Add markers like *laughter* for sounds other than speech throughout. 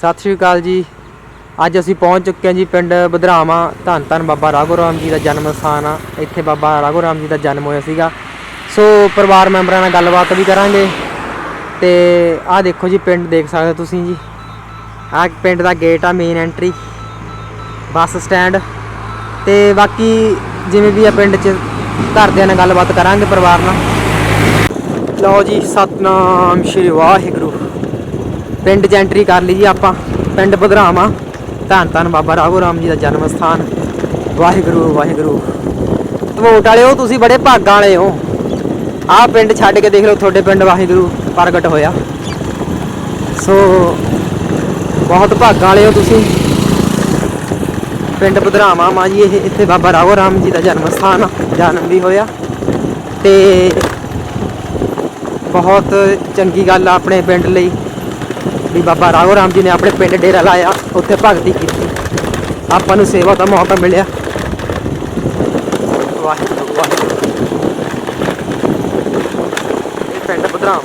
ਸਤਿ ਸ਼੍ਰੀ ਅਕਾਲ ਜੀ। ਅੱਜ ਅਸੀਂ ਪਹੁੰਚ ਚੁੱਕੇ ਹਾਂ ਜੀ ਪਿੰਡ ਬਧਰਾਵਾਂ। ਧੰਨ ਧੰਨ ਬਾਬਾ ਰਾਘੋ ਰਾਮ ਜੀ ਦਾ ਜਨਮ ਸਥਾਨ ਆ। ਇੱਥੇ ਬਾਬਾ ਰਾਘੋ ਰਾਮ ਜੀ ਦਾ ਜਨਮ ਹੋਇਆ ਸੀਗਾ। ਸੋ ਪਰਿਵਾਰ ਮੈਂਬਰਾਂ ਨਾਲ ਗੱਲਬਾਤ ਵੀ ਕਰਾਂਗੇ। ਤੇ ਆਹ ਦੇਖੋ ਜੀ ਪਿੰਡ ਦੇਖ ਸਕਦੇ ਹੋ ਤੁਸੀਂ ਜੀ। ਆਹ ਪਿੰਡ ਦਾ ਗੇਟ ਆ ਮੇਨ ਐਂਟਰੀ ਬੱਸ ਸਟੈਂਡ ਤੇ ਬਾਕੀ ਜਿਵੇਂ ਵੀ ਆ ਪਿੰਡ 'ਚ, ਘਰਦਿਆਂ ਨਾਲ ਗੱਲਬਾਤ ਕਰਾਂਗੇ ਪਰਿਵਾਰ ਨਾਲ। ਲਓ ਜੀ, ਸਤਨਾਮ ਸ਼੍ਰੀ ਵਾਹਿਗੁਰੂ। ਪਿੰਡ 'ਚ ਐਂਟਰੀ ਕਰ ਲਈ ਜੀ ਆਪਾਂ, ਪਿੰਡ ਬਧਰਾਵਾਂ। ਧੰਨ ਧੰਨ ਬਾਬਾ ਰਾਘੋ ਰਾਮ ਜੀ ਦਾ ਜਨਮ ਸਥਾਨ। ਵਾਹਿਗੁਰੂ ਵਾਹਿਗੁਰੂ। ਧਵੋਟ ਵਾਲਿਓ, ਤੁਸੀਂ ਬੜੇ ਭਾਗਾਂ ਵਾਲੇ ਹੋ। ਆਹ ਪਿੰਡ ਛੱਡ ਕੇ ਦੇਖ ਲਓ, ਤੁਹਾਡੇ ਪਿੰਡ ਵਾਹਿਗੁਰੂ ਪ੍ਰਗਟ ਹੋਇਆ। ਸੋ, ਬਹੁਤ ਭਾਗਾਂ ਵਾਲੇ ਹੋ ਤੁਸੀਂ। ਪਿੰਡ ਬਧਰਾਵਾਂ ਮਾਂ ਜੀ, ਇਹ ਇੱਥੇ ਬਾਬਾ ਰਾਘੋ ਰਾਮ ਜੀ ਦਾ ਜਨਮ ਸਥਾਨ ਜਨਮ ਵੀ ਹੋਇਆ। ਤੇ ਬਹੁਤ ਚੰਗੀ ਗੱਲ ਆ ਆਪਣੇ ਪਿੰਡ ਲਈ। ਵੀ ਬਾਬਾ ਰਾਘੋ ਰਾਮ ਜੀ ਨੇ ਆਪਣੇ ਪਿੰਡ ਡੇਰਾ ਲਾਇਆ, ਉੱਥੇ ਭਗਤੀ ਕੀਤੀ। ਆਪਾਂ ਨੂੰ ਸੇਵਾ ਦਾ ਮੌਕਾ ਮਿਲਿਆ। ਵਾਹਿਗੁਰੂ ਵਾਹਿਗੁਰੂ। ਇਹ ਪਿੰਡ ਬਧਰਾਵਾਂ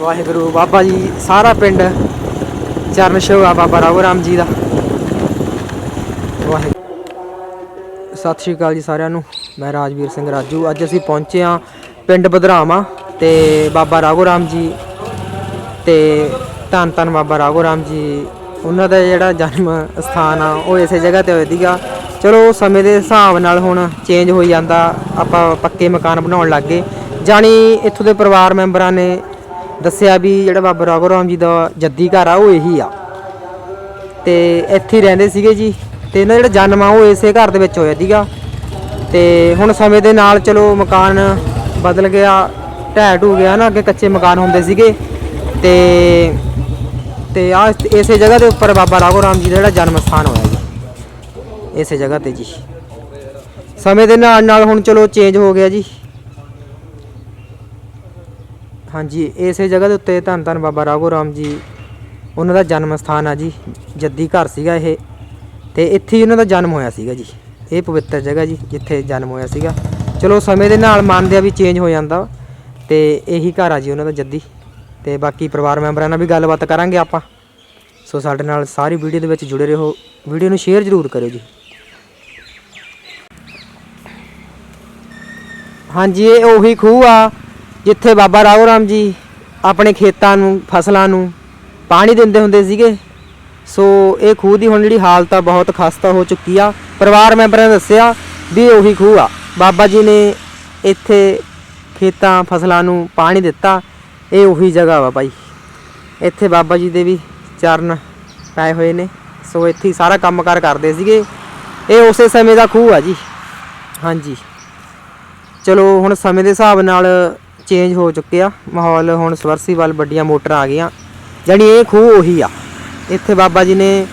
ਵਾਹਿਗੁਰੂ, ਬਾਬਾ ਜੀ, ਸਾਰਾ ਪਿੰਡ ਚਰਨ ਛੋਹ ਆ ਬਾਬਾ ਰਾਘੋ ਰਾਮ ਜੀ ਦਾ। ਵਾਹਿਗੁਰੂ। ਸਤਿ ਸ਼੍ਰੀ ਅਕਾਲ ਜੀ ਸਾਰਿਆਂ ਨੂੰ। ਮੈਂ ਰਾਜਵੀਰ ਸਿੰਘ ਰਾਜੂ। ਅੱਜ ਅਸੀਂ ਪਹੁੰਚੇ ਹਾਂ ਪਿੰਡ ਬਧਰਾਵਾਂ ਤੇ ਬਾਬਾ ਰਾਘੋ ਰਾਮ ਜੀ ਤੇ ਧੰਨ ਧੰਨ ਬਾਬਾ ਰਾਘੋ ਰਾਮ ਜੀ, ਉਹਨਾਂ ਦਾ ਜਿਹੜਾ ਜਨਮ ਸਥਾਨ ਆ, ਉਹ ਇਸੇ ਜਗ੍ਹਾ ਤੇ ਹੋਇਆ ਸੀਗਾ। ਚਲੋ ਸਮੇਂ ਦੇ ਹਿਸਾਬ ਨਾਲ ਹੁਣ ਚੇਂਜ ਹੋਈ ਜਾਂਦਾ, ਆਪਾਂ ਪੱਕੇ ਮਕਾਨ ਬਣਾਉਣ ਲੱਗ ਗਏ। ਜਾਣੀ ਇੱਥੋਂ ਦੇ ਪਰਿਵਾਰ ਮੈਂਬਰਾਂ ਨੇ ਦੱਸਿਆ ਵੀ ਜਿਹੜਾ ਬਾਬਾ ਰਾਘੋ ਰਾਮ ਜੀ ਦਾ ਜੱਦੀ ਘਰ ਆ, ਉਹ ਇਹੀ ਆ। ਤੇ ਇੱਥੇ ਰਹਿੰਦੇ ਸੀਗੇ ਜੀ। ਤੇ ਇਹਨਾਂ ਦਾ ਜਿਹੜਾ ਜਨਮ ਆ, ਉਹ ਇਸੇ ਘਰ ਦੇ ਵਿੱਚ ਹੋਇਆ ਸੀਗਾ। ਤੇ ਹੁਣ ਸਮੇਂ ਦੇ ਨਾਲ ਚਲੋ ਮਕਾਨ ਬਦਲ ਗਿਆ। ਢਹਿ ਢੂ ਗਿਆ ਨਾ, ਅੱਗੇ ਕੱਚੇ ਮਕਾਨ ਹੁੰਦੇ ਸੀਗੇ। ਤੇ ਤੇ ਆ ਇਸੇ ਜਗ੍ਹਾ ਦੇ ਉੱਪਰ ਬਾਬਾ ਰਾਘੋ ਰਾਮ ਜੀ ਦਾ ਜਿਹੜਾ ਜਨਮ ਸਥਾਨ ਹੋਇਆ ਜੀ। ਇਸੇ ਜਗ੍ਹਾ ਤੇ ਜੀ। ਸਮੇਂ ਦੇ ਨਾਲ ਨਾਲ ਹੁਣ ਚਲੋ ਚੇਂਜ ਹੋ ਗਿਆ ਜੀ। ਹਾਂਜੀ, ਇਸੇ ਜਗ੍ਹਾ ਦੇ ਉੱਤੇ ਧੰਨ ਧੰਨ ਬਾਬਾ ਰਾਘੋ ਰਾਮ ਜੀ, ਉਹਨਾਂ ਦਾ ਜਨਮ ਸਥਾਨ ਆ ਜੀ। ਜੱਦੀ ਘਰ ਸੀਗਾ ਇਹ। ਤੇ ਇੱਥੇ ਹੀ ਉਹਨਾਂ ਦਾ ਜਨਮ ਹੋਇਆ ਸੀਗਾ ਜੀ। ਇਹ ਪਵਿੱਤਰ ਜਗ੍ਹਾ ਜੀ, ਜਿੱਥੇ ਜਨਮ ਹੋਇਆ ਸੀਗਾ। ਚਲੋ ਸਮੇਂ ਦੇ ਨਾਲ ਮੰਨਦੇ ਆ ਵੀ ਚੇਂਜ ਹੋ ਜਾਂਦਾ। ਤੇ ਇਹੀ ਘਰ ਆ ਜੀ ਉਹਨਾਂ ਦਾ ਜੱਦੀ। ਤੇ ਬਾਕੀ ਪਰਿਵਾਰ ਮੈਂਬਰਾਂ ਨਾਲ ਵੀ ਗੱਲਬਾਤ ਕਰਾਂਗੇ ਆਪਾਂ। ਸੋ ਸਾਡੇ ਨਾਲ ਸਾਰੀ ਵੀਡੀਓ ਦੇ ਵਿੱਚ ਜੁੜੇ ਰਹੋ। ਵੀਡੀਓ ਨੂੰ ਸ਼ੇਅਰ ਜ਼ਰੂਰ ਕਰਿਓ ਜੀ। ਹਾਂਜੀ, ਇਹ ਉਹੀ ਖੂਹ ਆ ਜਿੱਥੇ ਬਾਬਾ ਰਾਓ ਰਾਮ ਜੀ ਆਪਣੇ ਖੇਤਾਂ ਨੂੰ, ਫਸਲਾਂ ਨੂੰ ਪਾਣੀ ਦਿੰਦੇ ਹੁੰਦੇ ਸੀਗੇ। ਸੋ ਇਹ ਖੂਹ ਦੀ ਹੁਣ ਜਿਹੜੀ ਹਾਲਤ ਆ ਬਹੁਤ ਖਸਤਾ ਹੋ ਚੁੱਕੀ ਆ। ਪਰਿਵਾਰ ਮੈਂਬਰਾਂ ਨੇ ਦੱਸਿਆ ਵੀ ਉਹੀ ਖੂਹ ਆ। ਬਾਬਾ ਜੀ ਨੇ ਇੱਥੇ ਖੇਤਾਂ, ਫਸਲਾਂ ਨੂੰ ਪਾਣੀ ਦਿੱਤਾ। ਇਹ ਉਹੀ ਜਗ੍ਹਾ ਵਾ ਭਾਈ ਇੱਥੇ ਬਾਬਾ ਜੀ ਦੇ ਵੀ ਚਰਨ ਪਏ ਹੋਏ ਨੇ। ਸੋ ਇੱਥੇ ਹੀ ਸਾਰਾ ਕੰਮਕਾਰ ਕਰਦੇ ਸੀਗੇ। ਇਹ ਉਸੇ ਸਮੇਂ ਦਾ ਖੂਹ ਆ ਜੀ। ਹਾਂਜੀ। ਚਲੋ, ਹੁਣ ਸਮੇਂ ਦੇ ਹਿਸਾਬ ਨਾਲ ਚੇਂਜ ਹੋ ਚੁੱਕਿਆ। ਮਾਹੌਲ ਹੁਣ ਸਵਰਸੀ ਵੱਲ ਵੱਡੀਆਂ ਮੋਟਰਾਂ ਆ ਗਈਆਂ। ਜਾਣੀ ਇਹ ਖੂਹ ਉਹੀ ਆ। ਇੱਥੇ ਬਾਬਾ ਜੀ ਨੇ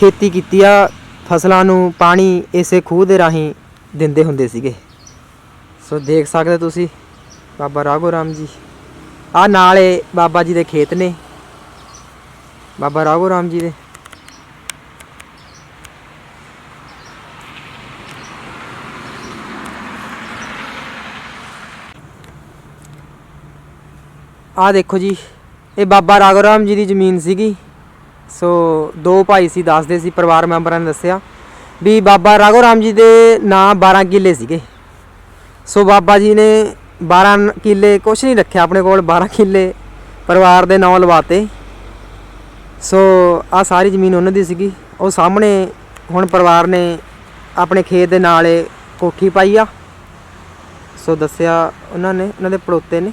ਖੇਤੀ ਕੀਤੀ ਆ। ਫਸਲਾਂ ਨੂੰ ਪਾਣੀ ਇਸੇ ਖੂਹ ਦੇ ਰਾਹੀਂ ਦਿੰਦੇ ਹੁੰਦੇ ਸੀਗੇ। ਸੋ ਦੇਖ ਸਕਦੇ ਤੁਸੀਂ। ਬਾਬਾ ਰਾਘੋ ਰਾਮ ਜੀ। ਆ ਨਾਲੇ ਬਾਬਾ ਜੀ ਦੇ ਖੇਤ ਨੇ। ਬਾਬਾ ਰਾਘੋ ਰਾਮ ਜੀ ਦੇ। ਆ ਦੇਖੋ ਜੀ, ਇਹ ਬਾਬਾ ਰਾਘੋ ਰਾਮ ਜੀ ਦੀ ਜ਼ਮੀਨ ਸੀਗੀ। ਸੋ ਦੋ ਭਾਈ ਸੀ ਦੱਸਦੇ ਸੀ, ਪਰਿਵਾਰ ਮੈਂਬਰਾਂ ਨੇ ਦੱਸਿਆ ਵੀ ਬਾਬਾ ਰਾਘੋ ਰਾਮ ਜੀ ਦੇ ਨਾਂ 12 ਕਿੱਲੇ ਸੀਗੇ। ਸੋ ਬਾਬਾ ਜੀ ਨੇ 12 ਕਿੱਲੇ, ਕੁਛ ਨਹੀਂ ਰੱਖਿਆ ਆਪਣੇ ਕੋਲ 12 ਕਿੱਲੇ ਪਰਿਵਾਰ ਦੇ ਨਾਂ ਲਵਾਤੇ। ਸੋ ਆ ਸਾਰੀ ਜ਼ਮੀਨ ਉਹਨਾਂ ਦੀ ਸੀਗੀ। ਉਹ ਸਾਹਮਣੇ ਹੁਣ ਪਰਿਵਾਰ ਨੇ ਆਪਣੇ ਖੇਤ ਦੇ ਨਾਲ ਕੋਠੀ ਪਾਈ ਆ। ਸੋ ਦੱਸਿਆ ਉਹਨਾਂ ਨੇ, ਉਹਨਾਂ ਦੇ ਪੜੋਤੇ ਨੇ।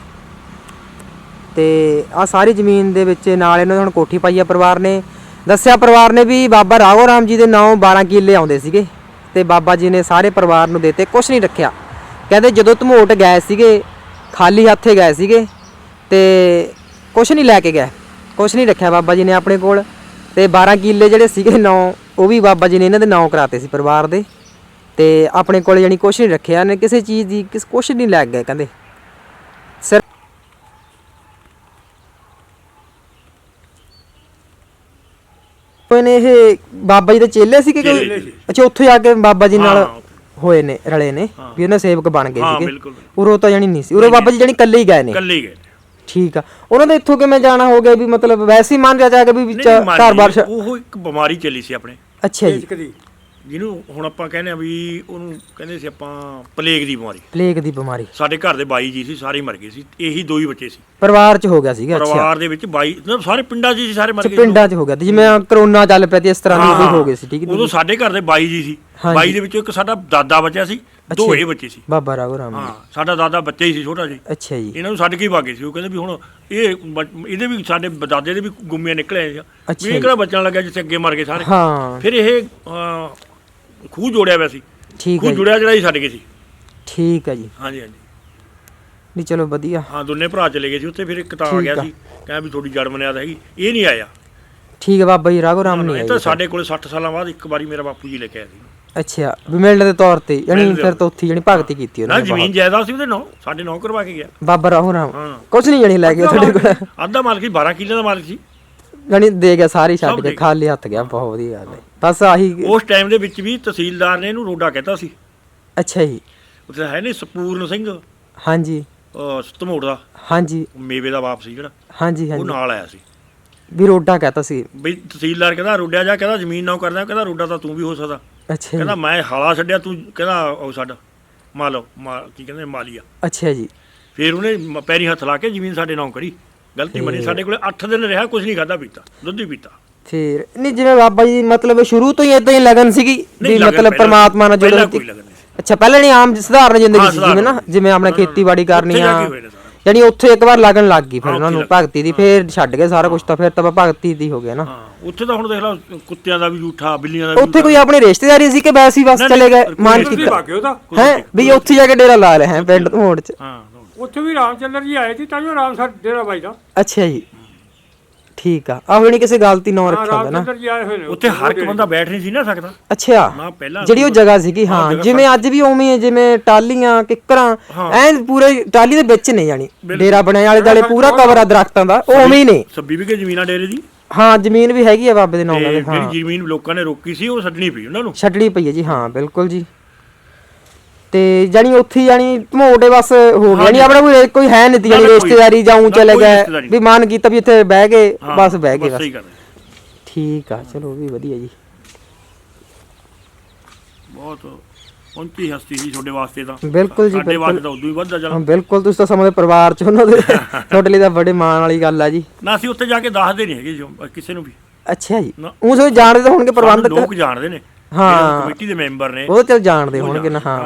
ਤੇ ਆ ਸਾਰੀ ਜ਼ਮੀਨ ਦੇ ਵਿੱਚ ਨਾਲ ਇਹਨਾਂ ਨੇ ਹੁਣ ਕੋਠੀ ਪਾਈ ਆ ਪਰਿਵਾਰ ਨੇ। ਦੱਸਿਆ ਪਰਿਵਾਰ ਨੇ ਵੀ ਬਾਬਾ ਰਾਘੋ ਰਾਮ ਜੀ ਦੇ ਨਾਂ 12 ਕਿੱਲੇ ਆਉਂਦੇ ਸੀਗੇ। ਤੇ ਬਾਬਾ ਜੀ ਨੇ ਸਾਰੇ ਪਰਿਵਾਰ ਨੂੰ ਦੇਤੇ ਕੁਝ ਨਹੀਂ ਰੱਖਿਆ। ਕਹਿੰਦੇ ਜਦੋਂ ਧਮੋਟ ਗਏ ਸੀਗੇ ਖਾਲੀ ਹੱਥੇ ਗਏ ਸੀਗੇ ਤੇ ਕੁਝ ਨਹੀਂ ਲੈ ਕੇ ਗਏ ਕੁਝ ਨਹੀਂ ਰੱਖਿਆ ਬਾਬਾ ਜੀ ਨੇ ਆਪਣੇ ਕੋਲ ਤੇ 12 ਕਿੱਲੇ ਜਿਹੜੇ ਸੀਗੇ ਨਾਂ ਉਹ ਵੀ ਬਾਬਾ ਜੀ ਨੇ ਇਹਨਾਂ ਦੇ ਨਾਂ ਕਰਾਤੇ ਸੀ ਪਰਿਵਾਰ ਦੇ ਤੇ ਆਪਣੇ ਕੋਲ ਯਾਨੀ ਕੁਝ ਨਹੀਂ ਰੱਖਿਆ ਨੇ ਕਿਸੇ ਚੀਜ਼ ਦੀ ਕਿਸ ਕੁਝ ਨਹੀਂ ਲੈ ਗਏ ਕਹਿੰਦੇ ਸਿਰ ਨੇ ਇਹ ਬਾਬਾ ਜੀ ਦੇ ਚੇਲੇ ਸੀ ਕਿ ਕੋਈ। ਅੱਛਾ ਉੱਥੇ ਜਾ ਕੇ ਬਾਬਾ ਜੀ ਨਾਲ। ਹੋਏ ਨੇ ਰਲੇ ਨੇ ਵੀ ਉਹਨਾਂ ਸੇਵਕ ਬਣ ਗਏ ਹਾਂ, ਸੀਗੇ। ਬਿਲਕੁਲ। ਉਰੋਂ ਤਾਂ ਜਾਣੀ ਨਹੀਂ ਸੀ। ਉਰੋਂ ਬਾਬਾ ਜੀ ਜਾਣੀ ਇਕੱਲੇ ਹੀ ਗਏ ਨੇ। ਕੱਲੇ ਹੀ ਗਏ ਠੀਕ ਆ। ਉਹਨਾਂ ਦੇ ਇੱਥੋਂ ਕਿਵੇਂ ਜਾਣਾ ਹੋ ਗਿਆ ਵੀ ਮਤਲਬ ਵੈਸੇ ਹੀ ਮੰਨ ਜਾ ਜਾ ਕੇ ਵੀ ਵਿੱਚ ਨਹੀਂ, ਮੰਨ ਘਰ ਲਈ, ਬਾਰ ਉਹ ਇੱਕ ਬਿਮਾਰੀ ਚੱਲੀ ਸੀ ਆਪਣੇ। ਅੱਛਾ ਜੀ। ਜਿਹਨੂੰ ਹੁਣ ਆਪਾਂ ਕਹਿੰਦੇ ਆ ਵੀ ਉਹਨੂੰ ਕਹਿੰਦੇ ਸੀ ਆਪਾਂ ਪਲੇਗ ਦੀ ਬਿਮਾਰੀ। ਪਲੇਗ ਦੀ ਬਿਮਾਰੀ। ਸਾਡੇ ਘਰ ਦੇ ਬਾਈ ਜੀ ਸੀ ਸਾਰੇ ਹੀ ਮਰ ਗਏ ਸੀ। ਇਹੀ ਦੋ ਹੀ ਬੱਚੇ ਸੀ। ਪਰਿਵਾਰ 'ਚ ਹੋ ਗਿਆ ਸੀਗਾ ਅੱਛਾ। ਪਰਿਵਾਰ ਦੇ ਵਿੱਚ ਬਾਈ ਨਾ ਸਾਰੇ ਪਿੰਡਾਂ 'ਚ ਹੀ ਸੀ ਸਾਰੇ ਮਰ ਗਏ ਪਿੰਡਾਂ 'ਚ ਹੋ ਗਿਆ। ਤੇ ਜਿਵੇਂ ਕਰੋਨਾ ਚੱਲ ਪਿਆ ਤੇ ਇਸ ਤਰ੍ਹਾਂ ਦੀ ਹਾਂ, ਗਏ ਸੀ ਠੀਕ ਹੈ ਉਦੋਂ ਸਾਡੇ ਘਰ ਦੇ ਬਾਈ ਜੀ ਸੀ। ਬਾਈ ਦੇ ਵਿੱਚੋਂ ਇੱਕ ਸਾਡਾ ਦਾਦਾ ਬੱਚਾ ਸੀ ਦੋ। ਇਹ ਬੱਚੇ ਸੀ। ਬਾਬਾ ਰਾਘੋ ਰਾਮ ਹਾਂ ਸਾਡਾ ਦਾਦਾ ਬੱਚਾ ਹੀ ਸੀ ਛੋਟਾ ਜੀ। ਅੱਛਾ ਜੀ। ਇਹਨਾਂ ਨੂੰ ਛੱਡ ਕੇ ਭਾਗੇ ਸੀ। ਉਹ ਕਹਿੰਦੇ ਵੀ ਹੁਣ ਇਹ ਇਹਦੇ ਵੀ ਸਾਡੇ ਦਾਦੇ ਦੇ ਵੀ ਗੁੰਮੀਆਂ ਨਿਕਲੇ ਆ। ਵੀ ਇਹ ਕਿਹੜਾ ਬਚਣ ਲੱਗਾ ਜਿੱਥੇ ਅੱਗੇ ਮਰ ਗਏ ਸਾਰੇ। ਹਾਂ। ਫਿਰ ਇਹ ਖੂਹ ਜੋੜਿਆ ਹੋਇਆ ਸੀ। ਠੀਕ ਹੈ ਖੂਹ ਜੁੜਿਆ ਜਿਹੜਾ ਹੀ ਛੱਡ ਗਏ ਸੀ। ਠੀਕ ਹੈ ਜੀ। ਹਾਂਜੀ ਹਾਂਜੀ। ਨਹੀਂ ਚਲੋ ਵਧੀਆ। ਹਾਂ ਦੋਨੇ ਭਰਾ ਚਲੇ ਗਏ ਸੀ। ਉੱਥੇ ਫਿਰ ਇੱਕ ਤਾਂ ਆ ਗਿਆ। ਸੀ। ਕਹਿੰਦਾ ਵੀ ਤੁਹਾਡੀ ਜੜ ਮਨਿਆਦ ਹੈਗੀ। ਇਹ ਨਹੀਂ ਆਇਆ। ਠੀਕ ਹੈ ਬਾਬਾ ਜੀ ਰਾਘੋ ਰਾਮ ਨਹੀਂ ਇਹ ਤਾਂ ਸਾਡੇ ਕੋਲੇ 60 ਸਾਲਾਂ ਬਾਅਦ ਇੱਕ ਵਾਰੀ ਮੇਰਾ ਬਾਪੂ ਜੀ ਲੈ ਕੇ ਆਇਆ ਸੀ। ਅੱਛਾ ਵੀ ਮਿਲਣ ਦੇ ਤੌਰ ਤੇ ਯਾਨੀ ਫਿਰ ਤਾਂ ਉੱਥੇ ਜਣੀ ਭਗਤੀ ਕੀਤੀ ਨਾ ਉਹਨਾਂ ਨੇ ਜ਼ਮੀਨ ਜਾਇਦਾਦ ਸੀ ਉਹਦੇ ਨਾਂ ਸਾਡੇ ਨਾਂ ਕਰਵਾ ਕੇ ਗਿਆ। ਬਹੁਤ। ਬਾਬਾ ਰਾਘੋ ਰਾਮ। ਹਾਂ। ਨਹੀਂ ਜਣੀ ਲੈ ਕੇ ਤੁਹਾਡੇ ਕੋਲ। ਅੱਧਾ ਮਾਲਕ ਸੀ 12 ਕਿੱਲੇ ਦਾ ਮਾਲਕ ਸੀ। ਜਣੀ ਦੇ ਗਿਆ ਸਾਰੀ ਛੱਡ ਕੇ ਗਿਆ। ਖਾਲੀ ਹੱਥ ਗਿਆ ਬਹੁਤ ਵਧੀਆ ਗੱਲ ਹੈ। ਬਸ ਆਹੀ ਉਸ ਟਾਈਮ ਦੇ ਵਿੱਚ ਵੀ ਤਹਿਸੀਲਦਾਰ ਨੇ ਇਹਨੂੰ ਰੋਡਾ ਕਹਿਤਾ ਸੀ। ਅੱਛਾ ਜੀ। ਉੱਥੇ ਹੈ ਨਹੀਂ ਸਪੂਰਨ ਸਿੰਘ ਹਾਂਜੀ। ਅਹ, ਧਮੋੜ ਦਾ। ਹਾਂਜੀ। ਮੇਵੇ ਦਾ ਬਾਪ ਸੀ ਜਿਹੜਾ। ਹਾਂਜੀ ਉਹ ਹਾਂਜੀ ਨਾਲ ਆਇਆ ਸੀ। ਵੀ ਰੋਡਾ ਕਹਤਾ ਸੀ। ਬਈ ਤਹਿਸੀਲਦਾਰ ਕਹਿੰਦਾ ਰੋਡਿਆ ਜਾ ਕਹਿੰਦਾ ਜ਼ਮੀਨ ਨਾ ਕਰਦਾ ਕਹਿੰਦਾ ਰੋਡਾ ਤਾਂ ਤੂੰ ਵੀ ਹੋ ਸਕਦਾ। ਅੱਛਾ ਜੀ। ਕਹਿੰਦਾ ਮੈਂ ਹਾਲਾ ਛੱਡਿਆ ਤੂੰ ਕਹਿੰਦਾ ਉਹ ਸਾਡਾ ਮਾਲੋ ਮਾ ਕੀ ਕਹਿੰਦੇ ਮਾਲੀਆ। ਅੱਛਾ ਜੀ। ਫਿਰ ਉਹਨੇ ਮ- ਪੈਰੀ ਹੱਥ ਲਾ ਕੇ ਜ਼ਮੀਨ ਸਾਡੇ ਨਾਂ ਕਰੀ। ਗਲਤੀ ਮੰਨੀ ਸਾਡੇ ਕੋਲੇ 8 ਦਿਨ ਰਿਹਾ ਕੁਝ ਨਹੀਂ ਖਾਦਾ ਪੀਤਾ ਦੁੱਧ ਹੀ ਪੀਤਾ। ਫਿਰ? ਨਹੀਂ ਜਿਵੇਂ ਬਾਬਾ ਜੀ ਮਤਲਬ ਸ਼ੁਰੂ ਤੋਂ ਹੀ ਇਦਾਂ ਹੀ ਲਗਨ ਸੀਗੀ ਵੀ ਲਗਨ ਮਤਲਬ ਪਹਿਲਾਂ- ਪਰਮਾਤਮਾ ਨਾਲ ਪਹਿਲਾਂ ਜੁੜੇ ਕੋਈ ਲਗਨ ਨਹੀਂ ਸੀ। ਅੱਛਾ ਪਹਿਲਾਂ ਨਹੀਂ ਆਮ ਸਧਾਰਨ ਜ਼ਿੰਦਗੀ ਹਾਂ, ਸੀ ਜਿਵੇਂ ਨਾ ਸਧਾਰਨ। ਜਿਵੇਂ ਆਪਣੇ ਖੇਤੀਬਾੜੀ ਕਰਨੀ ਉੱਥੇ ਜਾ ਆ। ਕੇ ਹੋਏ ਨੇ ਸਾਰਾ। ਯਾਨੀ ਉੱਥੇ ਇੱਕ ਵਾਰ ਲਗਨ ਲੱਗ ਗਈ ਫਿਰ ਹਾਂ, ਉਹਨਾਂ ਉੱਥੇ ਨੂੰ ਲੱਗ ਭਗਤੀ ਦੀ ਫਿਰ ਛੱਡ ਗਏ ਸਾਰਾ ਕੁਝ ਤਾਂ ਫਿਰ ਤਾਂ ਭਗਤੀ ਦੀ ਹੋ ਗਿਆ ਨਾ। ਹਾਂ ਉੱਥੇ ਤਾਂ ਹੁਣ ਦੇਖ ਲਓ ਕੁੱਤਿਆਂ ਦਾ ਵੀ ਝੂਠਾ ਬਿੱਲੀਆਂ ਦਾ ਵੀ ਉੱਥੇ ਕੋਈ ਆਪਣੀ ਰਿਸ਼ਤੇਦਾਰੀ ਸੀ ਕਿ ਵੈਸੇ ਹੀ ਬਸ ਨਹੀਂ, ਚਲੇ ਗਏ ਮਾਨ ਕੀਤਾ। ਭਾਗੇ ਉਹਦਾ ਹੈ? ਵੀ ਉੱਥੇ ਜਾ ਕੇ ਡੇਰਾ ਲਾ ਰਹੇ ਹੈ ਪਿੰਡ ਮੋੜ ਚ। ਹਾਂ ਉੱਥੇ ਵੀ ਰਾਮਚੰਦਰ ਜੀ ਆਏ ਸੀ ਤਾਂ ਜੋ ਰਾਮ ਸਰ ਡੇਰਾ ਬਾਈ ਦਾ। ਅੱਛਾ ਜੀ। ਠੀਕ ਆ। ਆਹ ਨਹੀਂ ਕਿਸੇ ਗਲਤੀ ਨਾ ਰੱਖਿਆ ਹੁੰਦਾ ਨਾ। ਰਾਮਚੰਦਰ ਜੀ ਆਏ ਹੋਏ ਨੇ। ਉੱਥੇ ਹਰ ਇੱਕ ਬੰਦਾ ਬੈਠ ਨਹੀਂ ਸੀ ਨਾ ਸਕਦਾ। ਅੱਛਾ ਨਾ ਪਹਿਲਾਂ ਜਿਹੜੀ ਉਹ ਜਗ੍ਹਾ ਸੀਗੀ ਹਾਂ ਜਿਵੇਂ ਅੱਜ ਵੀ ਉਵੇਂ ਹੀ ਹੈ, ਜਿਵੇਂ ਟਾਲੀਆਂ ਕਿੱਕਰਾਂ। ਐਨ ਪੂਰੇ ਟਾਲੀ ਦੇ ਵਿੱਚ ਨੇ ਜਾਣੀ। ਡੇਰਾ ਬਣਿਆ ਵਾਲੇ ਦਾਲੇ ਪੂਰਾ ਕਵਰ ਆ ਦਰਖਤਾਂ ਦਾ ਉਹ ਉਵੇਂ ਹੀ ਨੇ। ਸੱਬੀ ਵੀ ਕੇ ਜ਼ਮੀਨਾਂ ਡੇਰੇ ਦੀ? ਹਾਂ ਜ਼ਮੀਨ ਵੀ ਹੈਗੀ ਆ ਬਾਬੇ ਦੇ ਨਾਮ ਨਾਲ ਜਿਹੜੀ ਹਾਂ। ਜ਼ਮੀਨ ਲੋਕਾਂ ਨੇ ਰੋਕੀ ਸੀ ਉਹ ਛੱਡਣੀ ਪਈ ਉਹਨਾਂ ਨੂੰ? ਛੱਡਣੀ ਪਈ ਹੈ ਜੀ ਹਾਂ ਬਿਲਕੁਲ ਜੀ। ਤੇ ਜਾਨੀ ਉੱਥੇ ਜਾਨੀ ਧਮੋਟੇ ਬਸ ਹੋ ਗਿਆ ਨਹੀਂ ਆਪਣਾ ਕੋਈ ਕੋਈ ਹੈ ਨਹੀਂ ਜਾਨੀ ਰਿਸ਼ਤੇਦਾਰੀ ਜਾਉਂ ਨਾ, ਚਲੇ ਗਏ। ਵੀ ਮਨ ਕੀਤਾ ਵੀ ਇੱਥੇ ਬਹਿ ਗਏ ਬਸ ਬਹਿ ਗਏ ਬਸ। ਠੀਕ ਆ ਚਲੋ ਵੀ ਵਧੀਆ ਜੀ। ਬਹੁਤ ਪਹੁੰਚੀ ਹਸਤੀ ਸੀ ਤੁਹਾਡੇ ਵਾਸਤੇ ਤਾਂ। ਬਿਲਕੁਲ ਜੀ ਸਾਡੇ ਵਾਸਤੇ ਤਾਂ ਉਦੋਂ ਹੀ ਵੱਧਦਾ ਚੱਲ। ਬਿਲਕੁਲ ਤੁਸੀਂ ਤਾਂ ਸਮਝਦੇ ਪਰਿਵਾਰ ਚ ਉਹਨਾਂ ਦੇ। *laughs* ਤੁਹਾਡੇ ਲਈ ਤਾਂ ਬੜੇ ਮਾਣ ਵਾਲੀ ਗੱਲ ਆ ਜੀ। ਨਾ ਅਸੀਂ ਉੱਥੇ ਜਾ ਕੇ ਦੱਸਦੇ ਨਹੀਂ ਹੈਗੇ ਜੋ ਕਿਸੇ ਨੂੰ ਵੀ। ਅੱਛਾ ਜੀ। ਉਹ ਸੋ ਜਾਣਦੇ ਤਾਂ ਹੋਣਗੇ ਪ੍ਰਬੰਧਕ। ਲੋਕ ਜਾਣਦੇ ਨੇ। ਹਾਂ। ਕਮੇਟੀ ਦੇ ਮੈਂਬਰ ਨੇ ਉਹ ਚਲ ਜਾਣਦੇ ਹੋਣਗੇ ਨਾ ਹਾਂ।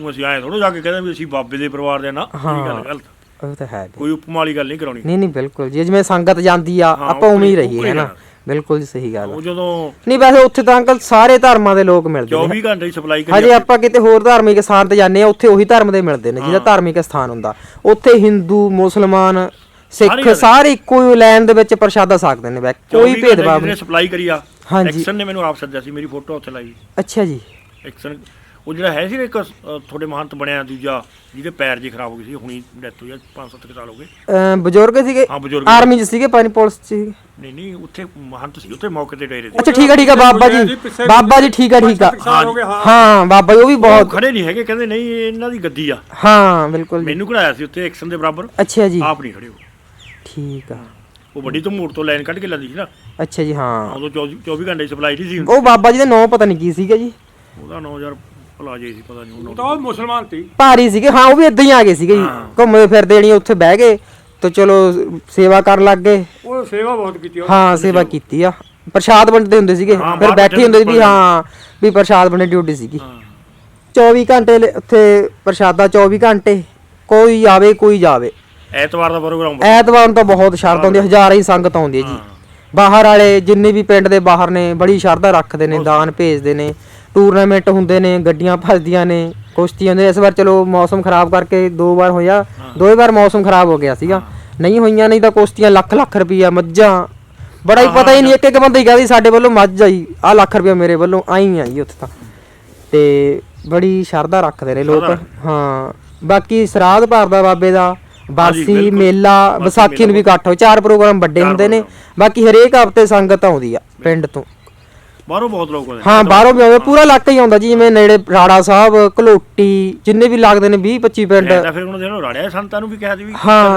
ਉਹ ਅਸੀਂ ਆਏ ਥੋੜਾ ਜਾ ਕੇ ਕਹਿੰਦੇ ਵੀ ਅਸੀਂ ਬਾਬੇ ਦੇ ਪਰਿਵਾਰ ਦੇ ਨਾ ਇਹ ਗੱਲ ਗਲਤ ਉਹ ਤਾਂ ਹੈ। ਕੋਈ ਉਪਮਾ ਵਾਲੀ ਗੱਲ ਨਹੀਂ ਕਰਾਉਣੀ। ਨਹੀਂ ਨਹੀਂ ਬਿਲਕੁਲ ਜੀ। ਜਿਵੇਂ ਸੰਗਤ ਜਾਂਦੀ ਆ ਆਪਾਂ ਉਵੇਂ ਹੀ ਰਹੀਏ ਹੈ ਨਾ। ਬਿਲਕੁਲ ਸਹੀ ਗੱਲ ਉਹ ਜਦੋਂ ਨਹੀਂ ਵੈਸੇ ਉੱਥੇ ਤਾਂ ਅੰਕਲ ਸਾਰੇ ਧਰਮਾਂ ਦੇ ਲੋਕ ਮਿਲਦੇ ਨੇ। 24 ਘੰਟੇ ਸਪਲਾਈ ਕਰੀ ਹਜੇ ਆਪਾਂ ਕਿਤੇ ਹੋਰ ਧਾਰਮਿਕ ਸਥਾਨ ਤੇ ਜਾਂਦੇ ਆ ਉੱਥੇ ਉਹੀ ਧਰਮ ਦੇ ਮਿਲਦੇ ਨੇ ਜਿਹਦਾ ਧਾਰਮਿਕ ਸਥਾਨ ਹੁੰਦਾ। ਉੱਥੇ ਹਿੰਦੂ ਮੁਸਲਮਾਨ ਸਿੱਖ ਸਾਰੇ ਇੱਕੋ ਹੀ ਲਾਈਨ ਦੇ ਵਿੱਚ ਪ੍ਰਸ਼ਾਦਾ ਸਕਦੇ ਨੇ ਕੋਈ ਭੇਦਭਾਵ ਨਹੀਂ। ਸਪਲਾਈ ਕਰੀ ਆ ਹਾਂਜੀ। ਐਕਸ਼ਨ ਨੇ ਮੈਨੂੰ ਆਪ ਸੱਦਿਆ ਸੀ ਮੇਰੀ ਫੋਟੋ ਉੱਥੇ ਲਾਈ। ਅੱਛਾ ਜੀ। ਐਕਸ਼ਨ ਉਹ ਜਿਹੜਾ ਹੈ ਸੀ ਨਾ ਇੱਕ ਅ, ਤੁਹਾਡੇ ਮਹੰਤ ਬਣਿਆ ਦੂਜਾ ਜਿਹਦੇ ਪੈਰ ਜੀ ਖਰਾਬ ਹੋ ਗਏ ਸੀ ਹੁਣੀ ਡੈਥ ਹੋਈ ਆ 5-7 ਸਾਲ ਹੋ ਗਏ। ਅਹ ਬਜ਼ੁਰਗ ਸੀਗੇ? ਹਾਂ ਬਜ਼ੁਰਗ ਆਰਮੀ ਚ ਸੀਗੇ ਪਾਣੀ ਪੁਲਿਸ ਚ ਸੀਗੇ? ਨਹੀਂ ਨਹੀਂ ਉੱਥੇ ਮਹੰਤ ਸੀ ਉੱਥੇ ਮੌਕੇ ਤੇ ਡੇਰੇ ਤੇ। ਅੱਛਾ ਠੀਕ ਆ ਠੀਕ ਆ ਬਾਬਾ ਜੀ। ਬਾਬਾ ਜੀ ਠੀਕ ਆ ਠੀਕ ਆ। ਹੋ ਗਏ ਹਾਂ। ਹਾਂ ਬਾਬਾ ਜੀ ਉਹ ਵੀ ਬਹੁਤ ਖੜੇ ਨਹੀਂ ਹੈਗੇ ਕਹਿੰਦੇ ਨਹੀਂ ਇਹ ਇਹਨਾਂ ਦੀ ਗੱਦੀ ਆ। ਹਾਂ ਬਿਲਕੁਲ ਜੀ। ਮੈਨੂੰ ਕਢਾਇਆ ਸੀ ਉੱਥੇ ਐਕਸ਼ਨ ਦੇ ਬਰਾਬਰ। ਅੱਛਾ ਜੀ। ਆਪ ਨਹੀਂ ਖੜੇ ਉਹ। ਠੀਕ ਆ। ਉਹ ਵੱਡੀ ਤੋਂ ਮੋੜ ਤੋਂ ਲਾਈਨ ਕੱਢ ਕੇ ਲੈਂਦੀ ਸੀ ਨਾ। ਅੱਛਾ ਜੀ ਹਾਂ। ਉਦੋਂ 24 24 ਘੰਟੇ ਸਪਲਾਈ ਨਹੀਂ ਸੀ ਉਹ ਬਾਬਾ ਜੀ ਦਾ ਨਾਂ ਪਤਾ ਨਹੀਂ ਕੀ ਸੀਗਾ ਜੀ। ਉਹਦਾ 9000 ਭਲਾ ਜੇ ਸੀ ਪਤਾ ਨਹੀਂ ਉਹ ਤਾਂ ਉਹ ਮੁਸਲਮਾਨ ਸੀ। ਭਾਰੀ ਸੀਗੇ ਹਾਂ ਉਹ ਵੀ ਇਦਾਂ ਹੀ ਆ ਗਏ ਸੀਗੇ ਜੀ। ਘੁੰਮਦੇ ਫਿਰਦੇ ਜਣੀ ਉੱਥੇ ਬਹਿ ਗਏ ਤੇ ਚਲੋ ਸੇਵਾ ਕਰਨ ਲੱਗ ਗਏ। ਉਹ ਸੇਵਾ ਬਹੁਤ ਕੀਤੀ ਉਹ ਹਾਂ ਸੇਵਾ ਕੀਤੀ ਆ। ਪ੍ਰਸ਼ਾਦ ਵੰਡਦੇ ਹੁੰਦੇ ਸੀਗੇ। ਹਾਂ, ਫਿਰ ਬਾਹਰ ਬੈਠੇ ਹੁੰਦੇ ਸੀ ਵੀ ਹਾਂ ਵੀ ਪ੍ਰਸ਼ਾਦ ਵੰਡੇ ਡਿਊਟੀ ਸੀਗੀ। ਹਾਂ। 24 ਘੰਟੇ ਉੱਥੇ ਪ੍ਰਸ਼ਾਦਾ 24 ਘੰਟੇ ਕੋਈ ਆਵੇ ਕੋਈ ਜਾਵੇ। ਐਤਵਾਰ ਦਾ ਪ੍ਰੋਗਰਾਮ ਐਤਵਾਰ ਨੂੰ ਤਾਂ ਬਹੁਤ ਸ਼ਰਧਾ ਹੁੰਦੀ ਹੈ, ਹਜ਼ਾਰਾਂ ਹੀ ਸੰਗਤ ਆਉਂਦੀ ਹੈ ਜੀ। ਬਾਹਰ ਵਾਲੇ ਜਿੰਨੇ ਵੀ ਪਿੰਡ ਦੇ ਬਾਹਰ ਨੇ ਬੜੀ ਸ਼ਰਧਾ ਰੱਖਦੇ ਨੇ ਦਾਨ ਭੇਜਦੇ ਨੇ ਟੂਰਨਾਮੈਂਟ ਹੁੰਦੇ ਨੇ ਗੱਡੀਆਂ ਭੱਜਦੀਆਂ ਨੇ ਕੁਸ਼ਤੀਆਂ ਦੇ। ਇਸ ਵਾਰ ਚਲੋ ਮੌਸਮ ਖਰਾਬ ਕਰਕੇ ਦੋ ਵਾਰ ਹੋਇਆ ਦੋ ਵਾਰ ਮੌਸਮ ਖਰਾਬ ਹੋ ਗਿਆ ਸੀਗਾ। ਨਹੀਂ ਹੋਈਆਂ ਨਹੀਂ ਤਾਂ ਕੁਸ਼ਤੀਆਂ ਲੱਖ ਲੱਖ ਰੁਪਈਆ ਮੱਝਾਂ। ਬੜਾ ਹੀ ਪਤਾ ਹੀ ਨਹੀਂ ਇੱਕ ਇੱਕ ਬੰਦਾ ਹੀ ਕਹਿੰਦੀ ਸਾਡੇ ਵੱਲੋਂ ਮੱਝ ਆਈ ਆ ਲੱਖ ਰੁਪਈਆ ਮੇਰੇ ਵੱਲੋਂ ਆਈ ਆ ਜੀ ਉੱਥੇ ਤਾਂ। ਤੇ ਬੜੀ ਸ਼ਰਧਾ ਰੱਖਦੇ ਨੇ ਲੋਕ। ਹਾਂ। ਬਾਕੀ ਸਰਾਧ ਭਰਦਾ ਬਾਬੇ ਦਾ ਬਾਸੀ। ਮੇਲਾ ਵਿਸਾਖੀ ਨੂੰ ਵੀ ਇਕੱਠ ਹੋ ਚਾਰ ਪ੍ਰੋਗਰਾਮ ਵੱਡੇ ਹੁੰਦੇ ਨੇ। ਬਾਕੀ ਹਰੇਕ ਹਫ਼ਤੇ ਸੰਗਤ ਆਉਂਦੀ ਆ ਪਿੰਡ ਤੋਂ। ਬਾਹਰੋਂ ਬਹੁਤ ਲੋਕ ਆਉਂਦੇ ਹਾਂ ਬਾਹਰੋਂ ਵੀ ਆਉਂਦੇ ਪੂਰਾ ਇਲਾਕਾ ਹੀ ਆਉਂਦਾ ਜੀ ਜਿਵੇਂ ਨੇੜੇ ਰਾੜਾ ਸਾਹਿਬ ਕਲੋਟੀ ਜਿੰਨੇ ਵੀ ਲੱਗਦੇ ਨੇ 20 25 ਪਿੰਡ। ਫਿਰ ਉਹਨਾਂ ਦੇ ਰਾੜਿਆ ਸੰਤਾਂ ਨੂੰ ਵੀ ਕਿਹਾ ਸੀ ਵੀ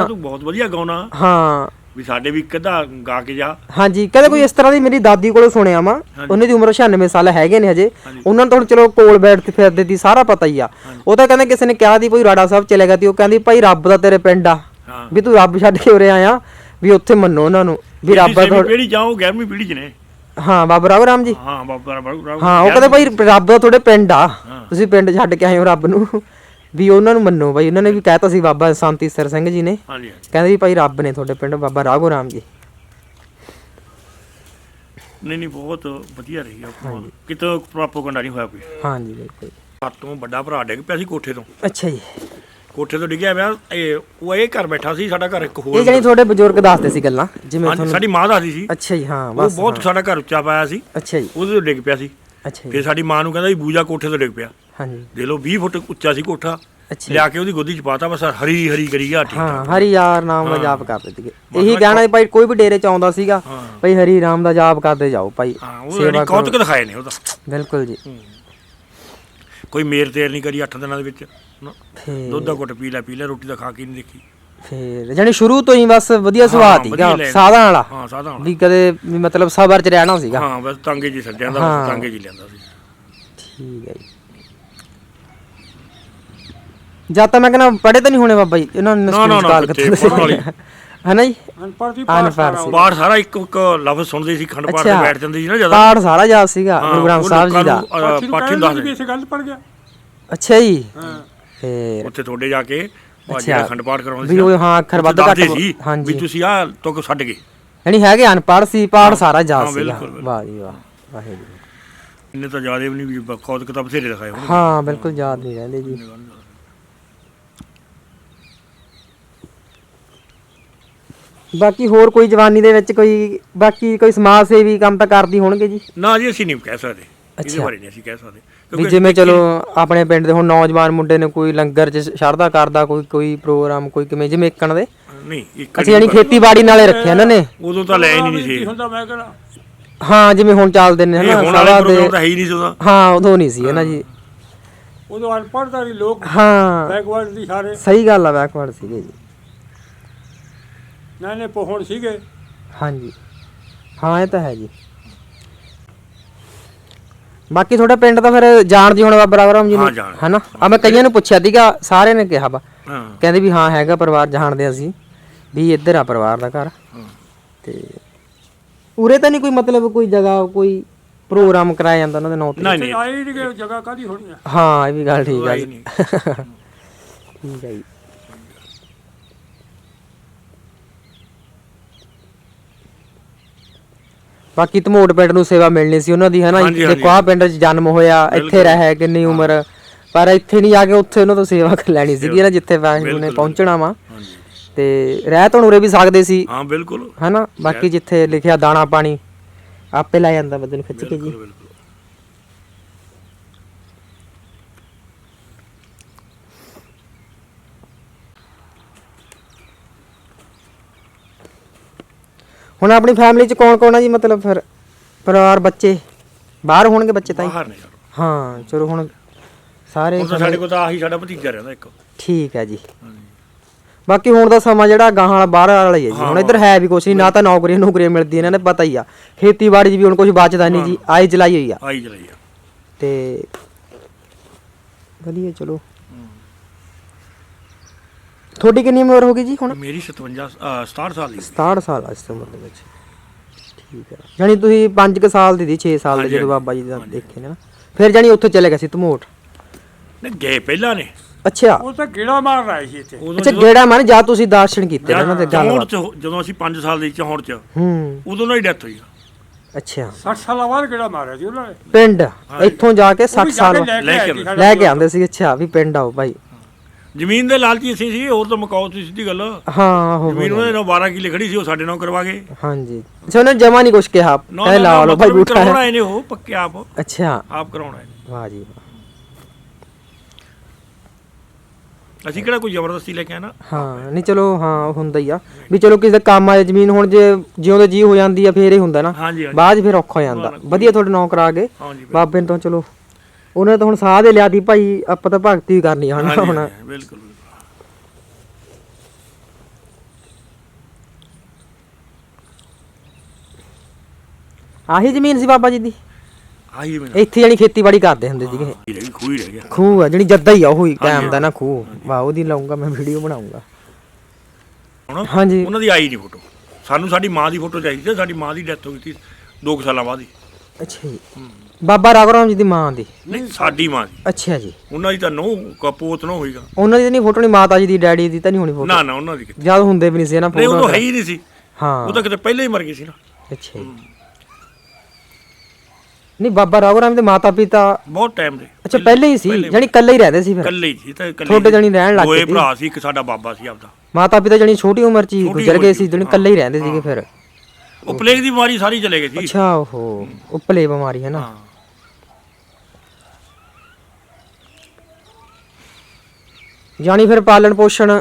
ਤੂੰ ਬਹੁਤ ਵਧੀਆ ਗਾਉਣਾ। ਹਾਂ। ਵੀ ਸਾਡੇ ਵੀ ਇੱਕ ਅੱਧਾ ਗਾ ਕੇ ਜਾ। ਹਾਂਜੀ ਕਹਿੰਦੇ ਕੋਈ ਇਸ ਤਰ੍ਹਾਂ ਦੀ ਮੇਰੀ ਦਾਦੀ ਕੋਲੋਂ ਸੁਣਿਆ ਵਾ। ਉਹਨੇ ਦੀ ਉਮਰ 96 ਸਾਲ ਹੈਗੇ ਨੇ ਹਜੇ। ਉਹਨਾਂ ਨੂੰ ਤਾਂ ਹੁਣ ਚਲੋ ਕੋਲ ਬੈਠ ਤੇ ਫਿਰਦੇ ਦੀ ਸਾਰਾ ਪਤਾ ਹੀ ਆ। ਉਹ ਤਾਂ ਕਹਿੰਦੇ ਕਿਸੇ ਨੇ ਕਿਹਾ ਦੀ ਕੋਈ ਰਾੜਾ ਸਾਹਿਬ ਚਲੇ ਗਿਆ ਤੀ ਉਹ ਕਹਿੰਦੀ ਭਾਈ ਰੱਬ ਦਾ ਤੇਰੇ ਪਿੰਡ ਆ। ਵੀ ਤੂੰ ਰੱਬ ਛੱਡ ਕੇ ਉਰੇ ਆਇਆ ਵੀ ਉੱਥੇ ਮੰਨੋ ਉਹਨਾਂ ਨੂੰ। ਵੀ ਰੱਬ ਆ ਤੁਹਾਡਾ- ਪੀੜੀ ਜਾਓ 11ਵੀਂ ਪੀੜੀ ਚ ਨੇ। ਹਾਂ ਬਾਬਾ ਰਾਮ ਰਾਮ ਜੀ। ਹਾਂ ਬਾਬਾ ਬਾਬਾ ਹਾਂ ਉਹ ਕਹਿੰਦੇ ਭਾਈ ਰੱਬ ਦਾ ਤੁਹਾਡੇ ਪਿੰਡ ਆ। ਤੁਸੀਂ ਪਿੰਡ ਛੱਡ ਕੇ ਆਏ ਹੋ ਰੱਬ ਨੂੰ। ਵੀ ਉਹਨਾਂ ਨੂੰ ਮੰਨੋ ਭਾਈ ਉਹਨਾਂ ਨੇ ਵੀ ਕਹਿਤਾ ਸੀ ਬਾਬਾ ਸੰਤੀ ਸਰ ਸਿੰਘ ਜੀ ਨੇ। ਹਾਂਜੀ ਹਾਂਜੀ। ਕਹਿੰਦੇ ਵੀ ਭਾਈ ਰੱਬ ਨੇ ਤੁਹਾਡੇ ਪਿੰਡ ਬਾਬਾ ਰਾਘੋ ਰਾਮ ਜੀ। ਨਹੀਂ ਨਹੀਂ ਬਹੁਤ ਵਧੀਆ ਰਹੀ ਆ ਕਿਤੇ ਪ੍ਰੋਪਗੈਂਡਾ ਨਹੀਂ ਹੋਇਆ ਕੋਈ। ਹਾਂਜੀ ਬਿਲਕੁਲ। ਸਾਤੋਂ ਵੱਡਾ ਭਰਾ ਡਿੱਗ ਪਿਆ ਸੀ ਕੋਠੇ ਤੋਂ। ਅੱਛਾ ਜੀ। ਕੋਠੇ ਤੋਂ ਡਿੱਗਿਆ ਪਿਆ ਇਹ ਉਹ ਇਹ ਘਰ ਬੈਠਾ ਸੀ ਸਾਡਾ ਘਰ ਇੱਕ ਹੋਰ ਇਹ ਜਿਹੜੀ ਤੁਹਾਡੇ ਬਜ਼ੁਰਗ ਦੱਸਦੇ ਸੀ ਗੱਲਾਂ ਜਿਵੇਂ ਤੁਹਾਨੂੰ ਸਾਡੀ ਮਾਂ ਦੱਸਦੀ ਸੀ। ਅੱਛਾ ਜੀ ਹਾਂ ਉਹ ਬਸ ਬਹੁਤ ਸਾਡਾ ਘਰ ਉੱਚਾ ਪਾਇਆ ਸੀ। ਅੱਛਾ ਜੀ। ਉਹਦੇ ਤੋਂ ਡਿੱਗ ਪਿਆ ਸੀ। ਅੱਛਾ ਜੀ। ਫਿਰ ਸਾਡੀ ਮਾਂ ਨੂੰ ਕਹਿੰਦਾ ਵੀ ਬੂਜਾ ਕੋਠੇ ਤੋਂ ਡਿੱਗ ਪਿਆ। ਹਾਂਜੀ। ਦੇ ਲਓ 20 ਫੁੱਟ ਉੱਚਾ ਸੀ ਕੋਠਾ ਅੱਛਾ। ਲਿਆ ਕੇ ਉਹਦੀ ਗੋਦੀ ਚ ਪਾਤਾ ਬਸ ਹਰੀ ਹਰੀ ਕਰੀ ਗਿਆ ਠੀਕ ਹਾਂ ਹਰੀ ਯਾਰ ਨਾਮ ਦਾ ਜਾਪ ਕਰਦੇ ਸੀਗੇ ਇਹੀ ਸੀ ਭਾਈ ਕੋਈ ਵੀ ਡੇਰੇ ਚ ਆਉਂਦਾ ਸੀਗਾ। ਭਾਈ ਹਰੀ ਰਾਮ ਦਾ ਜਾਪ ਕਰਦੇ ਜਾਓ ਭਾਈ। ਹਾਂ ਉਹ ਕੌਤਕ ਦਿਖਾਏ ਨੇ ਉਹਦਾ ਬਿਲਕੁਲ ਜੀ। ਕੋਈ ਮੇਰ ਤੇਰ ਨਹੀਂ ਕਰੀ 8 ਦਿਨਾਂ ਦੇ ਵਿੱਚ। ਦੁੱਧ ਦਾ ਘੁੱਟ ਪੀ ਲੈ ਪੀ ਲੈ ਰੋਟੀ ਤਾਂ ਖਾ ਕੇ ਨਹੀਂ ਦੇਖੀ। ਫੇਰ ਜਾਨੀ ਸ਼ੁਰੂ ਤੋਂ ਹੀ ਬਸ ਵਧੀਆ ਸੁਭਾਅ ਸੀਗਾ। ਸਾਦਾ ਵਾਲਾ। ਹਾਂ ਸਾਦਾ ਹੁਣ ਵੀ ਕਦੇ ਵੀ ਮਤਲਬ ਸਬਰ ਚ ਰਹਿਣਾ ਸੀਗਾ। ਹਾਂ ਬਸ ਤਾਂਗੇ ਜੀ ਸੱਜਿਆਂ ਦਾ ਤਾਂਗੇ ਜੀ ਲੈਂਦਾ ਸੀ। ਠੀਕ ਹੈ ਜੀ। ਜਾਂ ਤਾਂ ਮੈਂ ਕਹਿੰਦਾ ਪੜੇ ਤਾਂ ਨਹੀਂ ਹੋਣੇ ਬਾਬਾ ਜੀ ਇਹਨਾਂ ਨੇ ਨਾ, ਨਾ, ਸੰਸਕਾਰ ਬੱਚੇ ਕਿੱਥੇ ਪੜ੍ਹਨ ਵਾਲੇ। ਹੈ ਨਾ ਜੀ? ਅਨਪੜ੍ਹ ਸਾਰਾ ਸੀ। ਬਾਹਰ ਸਾਰਾ ਇੱਕ ਇੱਕ ਲਫ਼ਜ਼ ਸੁਣਦੇ ਸੀ ਖੰਡ ਪਾਠ ਤੇ ਅੱਛਾ। ਬੈਠ ਜਾਂਦੇ ਸੀ ਨਾ ਜ਼ਿਆਦਾ। ਪਾਠ ਸਾਰਾ ਯਾਦ ਸੀਗਾ ਗੁਰੂ ਗ੍ਰੰਥ ਸਾਹਿਬ ਜੀ ਦਾ। ਪਾਠੀ ਨੂੰ ਪਾਠੀ ਕਹਿੰਦੇ ਦੱਸ ਵੀ ਦੇ। ਇਸੇ ਗੱਲ ਪੜ ਗਿਆ। ਅੱਛਾ ਜੀ। ਹਾਂ। ਫੇਰ। ਉੱਥੇ ਤੁਹਾਡੇ ਜਾ ਕੇ ਉਹ ਅੱਛਾ। ਜਿਹੜਾ ਖੰਡ ਪਾਠ ਕਰਾਉਂਦੇ ਵੀ ਉਹ ਹਾਂ ਅੱਖਰ ਉੱਥੇ ਵੱਧ ਘੱਟ ਦੱਸਦੇ ਸੀ ਹਾਂਜੀ। ਵੀ ਤੁਸੀਂ ਆ ਤੁਕ ਛੱਡ ਗਏ। ਯਾਨੀ ਹੈਗੇ ਅਨਪੜ੍ਹ ਸੀ ਪਾਠ ਸਾਰਾ ਯਾਦ ਹਾਂ, ਸੀਗਾ। ਬਿਲਕੁਲ, ਬਿਲਕੁਲ। ਵਾਹ ਜੀ ਵਾਹ ਵਾਹਿਗੁਰੂ। ਇੰਨੇ ਤਾਂ ਜ਼ਿਆਦਾ ਵੀ ਨਹੀਂ ਵੀ ਖੌਦ ਕਿਤਾਬ ਬਥੇਰੇ ਹੋਣ ਹਾਂ ਬਿਲਕੁਲ ਯਾਦ ਨਹੀਂ ਰਹਿੰਦੇ ਜੀ। ਬਾਕੀ ਹੋਰ ਕੋਈ ਜਵਾਨੀ ਦੇ ਵਿੱਚ ਕੋਈ ਬਾਕੀ ਕੋਈ ਸਮਾਜ ਸੇਵੀ ਕੰਮ ਤਾਂ ਕਰਦੀ ਹੋਣਗੇ ਜੀ? ਨਾ ਜੀ ਅਸੀਂ ਨਹੀਂ ਕਹਿ ਸਕਦੇ। ਇਹਦੇ ਅੱਛਾ। ਬਾਰੇ ਨਹੀਂ ਅਸੀਂ ਕਹਿ ਸਕਦੇ। ਵੀ ਕਿਉਂਕਿ ਜਿਵੇਂ ਚਲੋ ਆਪਣੇ ਪਿੰਡ ਦੇ ਹੁਣ ਨੌਜਵਾਨ ਮੁੰਡੇ ਨੇ ਕੋਈ ਲੰਗਰ ਚ ਸ਼ਰਧਾ ਕਰਦਾ ਕੋਈ ਕੋਈ ਪ੍ਰੋਗਰਾਮ ਕੋਈ ਕਿਵੇਂ ਜਿਵੇਂ ਇੱਕਣ ਦੇ? ਨਹੀਂ ਇੱਕ ਅਸੀਂ ਯਾਨੀ ਖੇਤੀਬਾੜੀ ਨਾਲੇ ਰੱਖਿਆ ਇਹਨਾਂ ਨੇ। ਉਦੋਂ ਤਾਂ ਲੈ ਹੀ ਨਹੀਂ ਸੀ। ਹੁੰਦਾ ਮੈਂ ਕਹਿੰਦਾ। ਹਾਂ ਜਿਵੇਂ ਹੁਣ ਚੱਲਦੇ ਨੇ ਇਹ ਹਨਾ ਹੁਣ ਵਾਲੇ ਸਭਾ ਪ੍ਰੋਗਰਾਮ ਤਾਂ ਹੈ ਹੀ ਨਹੀਂ ਸੀ ਉਹਦਾ। ਹਾਂ ਉਦੋਂ ਨਹੀਂ ਸੀ ਨਾ ਜੀ। ਉਦੋਂ ਅਨਪੜ੍ਹਤਾ ਦੀ ਲੋਕ ਹਾਂ। ਬੈਕਵਰਡ ਦੀ ਸਾਰੇ। ਸਹੀ ਗੱਲ ਆ ਬੈਕਵਰਡ ਸੀਗੇ ਜੀ। ਨਾਲੇ ਪਹੁੰਚ ਸੀਗੇ। ਹਾਂਜੀ। ਹਾਂ ਇਹ ਤਾਂ ਹੈ ਜੀ। ਬਾਕੀ ਤੁਹਾਡਾ ਪਿੰਡ ਤਾਂ ਫਿਰ ਜਾਣਦੀ ਹੁਣ ਬਾਬਾ ਰਾਮ ਜੀ ਹਾਂ, ਨੂੰ। ਹਨਾ? ਆ ਮੈਂ ਕਈਆਂ ਨੂੰ ਪੁੱਛਿਆ ਸੀਗਾ ਸਾਰਿਆਂ ਨੇ ਕਿਹਾ ਵਾ। ਹਾਂ। ਕਹਿੰਦੇ ਵੀ ਹਾਂ ਹੈਗਾ ਪਰਿਵਾਰ ਜਾਣਦੇ ਅਸੀਂ। ਵੀ ਇੱਧਰ ਆ ਪਰਿਵਾਰ ਦਾ ਘਰ। ਹਾਂ। ਤੇ ਉਰੇ ਤਾਂ ਨਹੀਂ ਕੋਈ ਮਤਲਬ ਕੋਈ ਜਗ੍ਹਾ ਕੋਈ ਪ੍ਰੋਗਰਾਮ ਕਰਾਇਆ ਜਾਂਦਾ ਉਹਨਾਂ ਦੇ ਨਾਂ ਤੇ? ਨਹੀਂ ਨਹੀਂ। ਆਈ ਨਹੀਂ ਜਗ੍ਹਾ ਕਾਦੀ ਹੋਣੀ ਆ? ਹਾਂ ਇਹ ਵੀ ਗੱਲ ਠੀਕ ਆ ਜੀ। ਠੀਕ ਹੈ ਜੀ। ਬਾਕੀ ਧਮੋਟ ਪਿੰਡ ਨੂੰ ਸੇਵਾ ਮਿਲਣੀ ਸੀ ਉਹਨਾਂ ਦੀ ਹੈ ਨਾ ਜੀ। ਹਾਂਜੀ। ਦੇਖੋ ਆ ਪਿੰਡ 'ਚ ਜਨਮ ਹੋਇਆ ਇੱਥੇ ਰਹਿ ਕਿੰਨੀ ਉਮਰ। ਪਰ ਇੱਥੇ ਨਹੀਂ ਆ ਕੇ ਉੱਥੇ ਉਹਨਾਂ ਤੋਂ ਸੇਵਾ ਕਰ ਲੈਣੀ ਸੀਗੀ ਨਾ ਜਿੱਥੇ ਵਾਹਿਗੁਰੂ ਨੇ ਪਹੁੰਚਣਾ ਵਾ। ਹਾਂਜੀ। ਤੇ ਰਹਿ ਤਾਂ ਉਰੇ ਵੀ ਸਕਦੇ ਸੀ। ਹਾਂ ਬਿਲਕੁਲ। ਹਨਾ? ਬਾਕੀ ਜਿੱਥੇ ਲਿਖਿਆ ਦਾਣਾ ਪਾਣੀ ਆਪੇ ਲੈ ਜਾਂਦਾ ਬੰਦੇ ਨੂੰ ਖਿੱਚ ਕੇ ਜੀ। ਬਿਲਕੁਲ। ਹੁਣ ਆਪਣੀ ਫੈਮਿਲੀ 'ਚ ਕੌਣ ਕੌਣ ਆ ਜੀ? ਮਤਲਬ ਫਿਰ ਪਰਿਵਾਰ ਬੱਚੇ? ਬਾਹਰ ਹੋਣਗੇ ਬੱਚੇ ਤਾਂ ਜੀ? ਬਾਹਰ ਨੇ ਯਾਰ। ਹਾਂ ਚਲੋ ਹੁਣ ਸਾਰੇ ਹੁਣ ਤਾਂ ਸਾਡੇ ਕੋਲ ਤਾਂ ਆਹੀ ਸਾਡਾ ਭਤੀਜਾ ਰਹਿੰਦਾ ਇੱਕ। ਠੀਕ ਹੈ ਜੀ। ਬਾਕੀ ਹੁਣ ਦਾ ਸਮਾਂ ਜਿਹੜਾ ਗਾਹਾਂ ਵਾਲਾ ਬਾਹਰ ਵਾਲਾ ਹੀ ਹੈ ਜੀ। ਹੁਣ ਇੱਧਰ ਹੈ ਵੀ ਕੁਛ ਨਹੀਂ ਨਾ ਤਾਂ ਨੌਕਰੀਆਂ ਨੌਕਰੀਆਂ ਮਿਲਦੀਆਂ ਇਹਨਾਂ ਨੇ ਪਤਾ ਹੀ ਆ। ਖੇਤੀਬਾੜੀ 'ਚ ਵੀ ਹੁਣ ਕੁਝ ਬਚਦਾ ਨਹੀਂ ਜੀ। ਆਈ ਚਲਾਈ ਹੋਈ ਆ। ਆਈ ਚਲਾਈ ਆ। ਤੇ ਵਧੀਆ ਚਲੋ। ਤੁਹਾਡੀ ਕਿੰਨੀ ਉਮਰ ਹੋ ਗਈ ਜੀ ਹੁਣ? ਮੇਰੀ 57 ਅਹ 67 ਸਾਲ ਦੀ ਸੀ 67 ਸਾਲ ਆ ਇਸ ਉਮਰ ਦੇ ਵਿੱਚ। ਠੀਕ ਹੈ। ਯਾਨੀ ਤੁਸੀਂ 5 ਕੁ ਸਾਲ ਦੀ ਸੀ 6 ਸਾਲ ਦੇ ਹਾਂਜੀ, ਜਦੋਂ। ਬਾਬਾ ਜੀ ਦਾ ਦੇਖੇ ਨੇ ਨਾ। ਫਿਰ ਜਾਨੀ ਉੱਥੇ ਚਲੇ ਗਏ ਸੀ ਧਮੋਟ? ਨੇ ਗਏ ਪਹਿਲਾਂ ਨੇ। ਅੱਛਾ। ਉਹ ਤਾਂ ਗੇੜਾ ਮਾਰ ਰਹੇ ਸੀ ਇੱਥੇ। ਉਦੋਂ ਅੱਛਾ ਗੇੜਾ ਮਾਰ ਜਾ ਤੁਸੀਂ ਦਰਸ਼ਨ ਕੀਤੇ ਨੇ ਉਹਨਾਂ ਦੇ ਚੌਂਹਠ ਗੱਲਬਾਤ ਚ ਜਦੋਂ ਅਸੀਂ 5 ਸਾਲ ਦੇ ਚੌਂਹਠ ਚ ਹੂੰ। ਉਦੋਂ ਨਾਲ ਹੀ ਡੈਥ ਹੋਈ ਆ। ਅੱਛਾ। 60 ਸਾਲਾਂ ਬਾਅਦ ਗੇੜਾ ਮਾਰਿਆ ਸੀ ਉਹਨਾਂ ਨੇ। ਪਿੰਡ ਇੱਥੋਂ ਜਾ ਕੇ ਉਹ ਵੀ 60 ਜਾ ਕੇ ਸਾਲ ਲੈ ਲੈ ਕੇ ਕੇ। ਆਉਂਦੇ ਸੀ ਅੱਛਾ ਵੀ ਪਿੰਡ ਆਓ ਭਾਈ। ਜ਼ਮੀਨ ਦੇ ਲਾਲਚੀ ਅਸੀਂ ਸੀ ਹੋਰ ਤਾਂ ਮਕਾਓ ਸੀ ਸਿੱਧੀ ਗੱਲ। ਹਾਂ ਹੋ ਜ਼ਮੀਨ ਉਹਦੇ ਨਾਲ 12 ਕਿੱਲੇ ਖੜੀ ਸੀ ਉਹ ਸਾਡੇ ਨਾਲ ਕਰਵਾ ਗਏ। ਹਾਂਜੀ। ਅੱਛਾ ਉਹਨੇ ਜਮਾ ਨਹੀਂ ਕੁਛ ਕਿਹਾ। ਨਾ ਕਹਿੰਦੇ ਲਾ ਲਓ ਭਾਈ ਮਤਲਬ ਬੂਟਾ ਕਰਾਉਣਾ ਇਹਨੇ ਉਹ ਪੱਕੇ ਆਪ। ਅੱਛਾ। ਆਪ ਕਰਾਉਣਾ ਇਹਨੇ। ਵਾਹ ਜੀ ਵਾਹ। ਅਸੀਂ ਕਿਹੜਾ ਕੋਈ ਜ਼ਬਰਦਸਤੀ ਲੈ ਕੇ ਨਾ? ਹਾਂ ਨਹੀਂ ਚਲੋ ਹਾਂ ਉਹ ਹੁੰਦਾ ਹੀ ਆ। ਵੀ ਚਲੋ ਕਿਸੇ ਦਾ ਕੰਮ ਆ ਜ਼ਮੀਨ ਹੁਣ ਜੇ ਜਿਉਂਦੇ ਜੀ ਹੋ ਜਾਂਦੀ ਆ ਫੇਰ ਇਹ ਹੁੰਦਾ ਨਾ। ਹਾਂਜੀ ਹਾਂਜੀ। ਬਾਅਦ 'ਚ ਫਿਰ ਔਖਾ ਹੋ ਜਾਂਦਾ। ਵਧੀਆ ਤੁਹਾਡੇ ਨਾਂ ਕਰਾ ਕੇ। ਹਾਂਜੀ ਬਾਬੇ ਨੇ ਤਾਂ ਚਲੋ ਉਹਨੇ ਤਾਂ ਹੁਣ ਸਾਹ ਦੇ ਲਿਆ ਦੀ ਭਾਈ ਆਪਾਂ ਤਾਂ ਭਗਤੀ ਕਰਨੀ ਹਨਾ ਹਾਂਜੀ, ਹੁਣ। ਹਾਂਜੀ, ਬਿਲਕੁਲ ਬਿਲਕੁਲ। ਆਹੀ ਜ਼ਮੀਨ ਸੀ ਬਾਬਾ ਜੀ ਦੀ? ਆਹੀ ਮੇਰਾ ਇੱਥੇ ਜਾਨੀ ਖੇਤੀਬਾੜੀ ਕਰਦੇ ਹੁੰਦੇ ਸੀਗੇ ਹੀ ਰਹਿ ਗਈ ਖੂਹ ਹੀ ਰਹਿ ਗਿਆ। ਖੂਹ ਆ ਜਿਹੜੀ ਜੱਦਾ ਹੀ ਆ ਉਹ ਕਾਇਮ ਦਾ ਨਾ ਖੂਹ। ਵਾਹ ਉਹਦੀ ਲਾਉਂਗਾ ਮੈਂ ਵੀਡੀਓ ਬਣਾਉਂਗਾ। ਹੁਣ ਹਾਂਜੀ। ਉਹਨਾਂ ਦੀ ਆਈ ਨਹੀਂ ਫੋਟੋ ਸਾਨੂੰ ਸਾਡੀ ਮਾਂ ਦੀ ਫੋਟੋ ਚਾਹੀਦੀ ਸੀ ਸਾਡੀ ਮਾਂ ਦੀ ਡੈਥ ਹੋ ਗਈ ਸੀ 2 ਸਾਲਾਂ ਬਾਅਦ ਹੀ। ਅੱਛਾ ਜੀ। ਬਾਬਾ ਰਾਗਰਾਮ ਜੀ ਦੀ ਮਾਂ ਦੀ। ਨਹੀਂ ਸਾਡੀ ਮਾਂ ਦੀ। ਅੱਛਾ ਜੀ। ਉਹਨਾਂ ਦੀ ਤਾਂ ਨੋ ਕਪੂਤ ਨਾ ਹੋਈਗਾ। ਉਹਨਾਂ ਦੀ ਤਾਂ ਨਹੀਂ ਫੋਟੋ ਨਹੀਂ ਮਾਤਾ ਜੀ ਦੀ ਡੈਡੀ ਦੀ ਤਾਂ ਨਹੀਂ ਹੋਣੀ ਫੋਟੋ। ਨਾ ਨਾ ਉਹਨਾਂ ਦੀ ਕਿਤੇ ਜਦ ਹੁੰਦੇ ਵੀ ਨਹੀਂ ਸੀ ਨਾ ਨਹੀਂ ਉਹ ਤਾਂ ਹੈ ਹੀ ਨਹੀਂ ਸੀ। ਹਾਂ। ਉਹ ਤਾਂ ਕਿਤੇ ਪਹਿਲਾਂ ਹੀ ਮਰ ਗਈ ਸੀ ਨਾ। ਅੱਛਾ ਜੀ। ਨਹੀਂ ਬਾਬਾ ਰਾਗਰਾਮ ਦੇ ਮਾਤਾ ਪਿਤਾ ਬਹੁਤ ਟਾਈਮ ਦੇ। ਅੱਛਾ ਪਹਿਲੇ ਹੀ ਸੀ? ਜਾਨੀ ਇਕੱਲੇ ਹੀ ਰਹਿੰਦੇ ਸੀ ਫਿਰ? ਇਕੱਲੇ ਹੀ ਸੀ ਤਾਂ ਇਕੱਲੇ ਤੁਹਾਡੇ। ਜਾਣੀ ਰਹਿਣ ਲੱਗ ਦੋਏ ਗਏ ਸੀ। ਭਰਾ ਸੀ ਇੱਕ ਸਾਡਾ ਬਾਬਾ ਸੀ ਆਪਦਾ। ਮਾਤਾ ਪਿਤਾ ਜਾਨੀ ਛੋਟੀ ਉਮਰ 'ਚ ਹੀ ਛੋਟੀ ਗੁਜ਼ਰ ਉਮਰ ਗਏ 'ਚ ਸੀ ਜਾਨੀ ਇਕੱਲੇ ਹੀ ਰਹਿੰਦੇ ਸੀਗੇ ਫਿਰ। ਉਹ ਪਲੇਗ ਦੀ ਬਿਮਾਰੀ ਸਾਰੀ ਚਲੇ ਗਏ ਸੀ। ਅੱਛਾ ਉਹ ਉਹ ਭਲੇ ਬਿਮਾਰੀ ਹੈ ਨਾ। ਹਾਂ। ਜਾਨੀ ਫਿਰ ਪਾਲਣ ਪੋਸ਼ਣ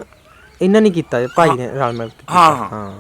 ਇਹਨਾਂ ਨੇ ਕੀਤਾ ਭਾਈ ਨੇ ਰਲ ਮਿਲ ਕੇ ਹਾਂ। ਹਾਂ।